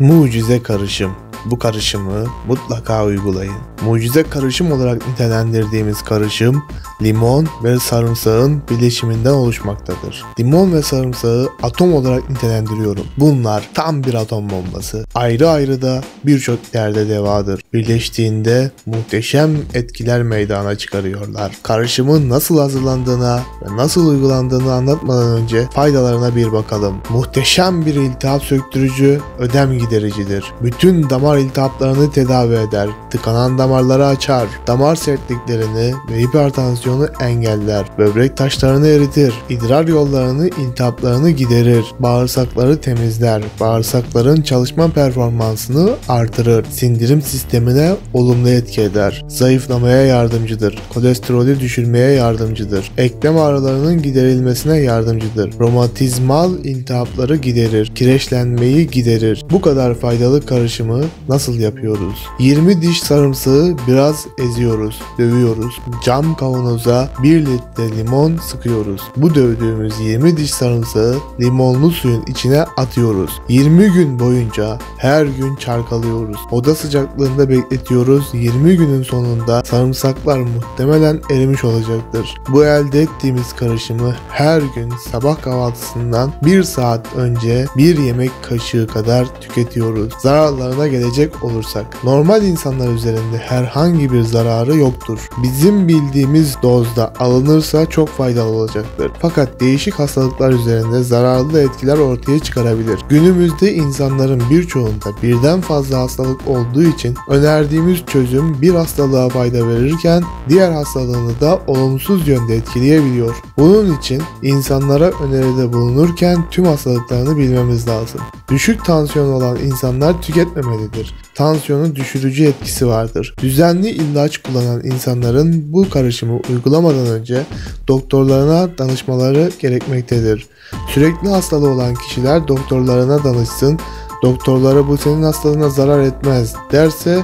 Mucize karışım. Bu karışımı mutlaka uygulayın. Mucize karışım olarak nitelendirdiğimiz karışım limon ve sarımsağın birleşiminden oluşmaktadır. Limon ve sarımsağı atom olarak nitelendiriyorum. Bunlar tam bir atom bombası. Ayrı ayrı da birçok yerde devadır. Birleştiğinde muhteşem etkiler meydana çıkarıyorlar. Karışımın nasıl hazırlandığına ve nasıl uygulandığını anlatmadan önce faydalarına bir bakalım. Muhteşem bir iltihap söktürücü, ödem gidericidir. Bütün damar iltihaplarını tedavi eder. Tıkanan damarları açar. Damar sertliklerini ve hipertansiyonu engeller. Böbrek taşlarını eritir. İdrar yollarını, iltihaplarını giderir. Bağırsakları temizler. Bağırsakların çalışma performansını artırır. Sindirim sistemine olumlu etki eder. Zayıflamaya yardımcıdır. Kolesterolü düşürmeye yardımcıdır. Eklem ağrılarının giderilmesine yardımcıdır. Romatizmal iltihapları giderir. Kireçlenmeyi giderir. Bu kadar faydalı karışımı nasıl yapıyoruz? 20 diş sarımsağı biraz eziyoruz, dövüyoruz. Cam kavanoza 1 litre limon sıkıyoruz. Bu dövdüğümüz 20 diş sarımsağı limonlu suyun içine atıyoruz. 20 gün boyunca her gün çarkalıyoruz. Oda sıcaklığında bekletiyoruz. 20 günün sonunda sarımsaklar muhtemelen erimiş olacaktır. Bu elde ettiğimiz karışımı her gün sabah kahvaltısından 1 saat önce bir yemek kaşığı kadar tüketiyoruz. Zararlarına gelecek olursak normal insanlar üzerinde herhangi bir zararı yoktur. Bizim bildiğimiz dozda alınırsa çok faydalı olacaktır. Fakat değişik hastalıklar üzerinde zararlı etkiler ortaya çıkarabilir. Günümüzde insanların birçoğunda birden fazla hastalık olduğu için önerdiğimiz çözüm bir hastalığa fayda verirken diğer hastalığını da olumsuz yönde etkileyebiliyor. Bunun için insanlara öneride bulunurken tüm hastalıklarını bilmemiz lazım. Düşük tansiyon olan insanlar tüketmemelidir. Tansiyonu düşürücü etkisi vardır. Düzenli ilaç kullanan insanların bu karışımı uygulamadan önce doktorlarına danışmaları gerekmektedir. Sürekli hastalığı olan kişiler doktorlarına danışsın. Doktorlara bu senin hastalığına zarar etmez derse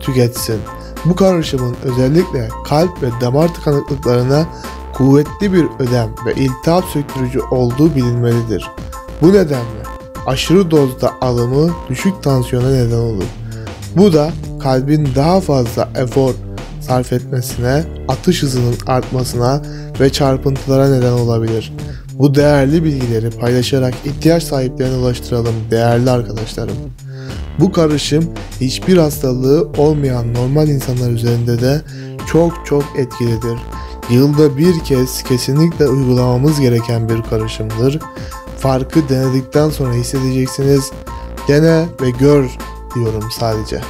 tüketsin. Bu karışımın özellikle kalp ve damar tıkanıklıklarına kuvvetli bir ödem ve iltihap söktürücü olduğu bilinmelidir. Bu nedenle aşırı dozda alımı düşük tansiyona neden olur. Bu da kalbin daha fazla efor sarf etmesine, atış hızının artmasına ve çarpıntılara neden olabilir. Bu değerli bilgileri paylaşarak ihtiyaç sahiplerine ulaştıralım değerli arkadaşlarım. Bu karışım hiçbir hastalığı olmayan normal insanlar üzerinde de çok çok etkilidir. Yılda bir kez kesinlikle uygulamamız gereken bir karışımdır. Farkı denedikten sonra hissedeceksiniz. Dene ve gör diyorum sadece.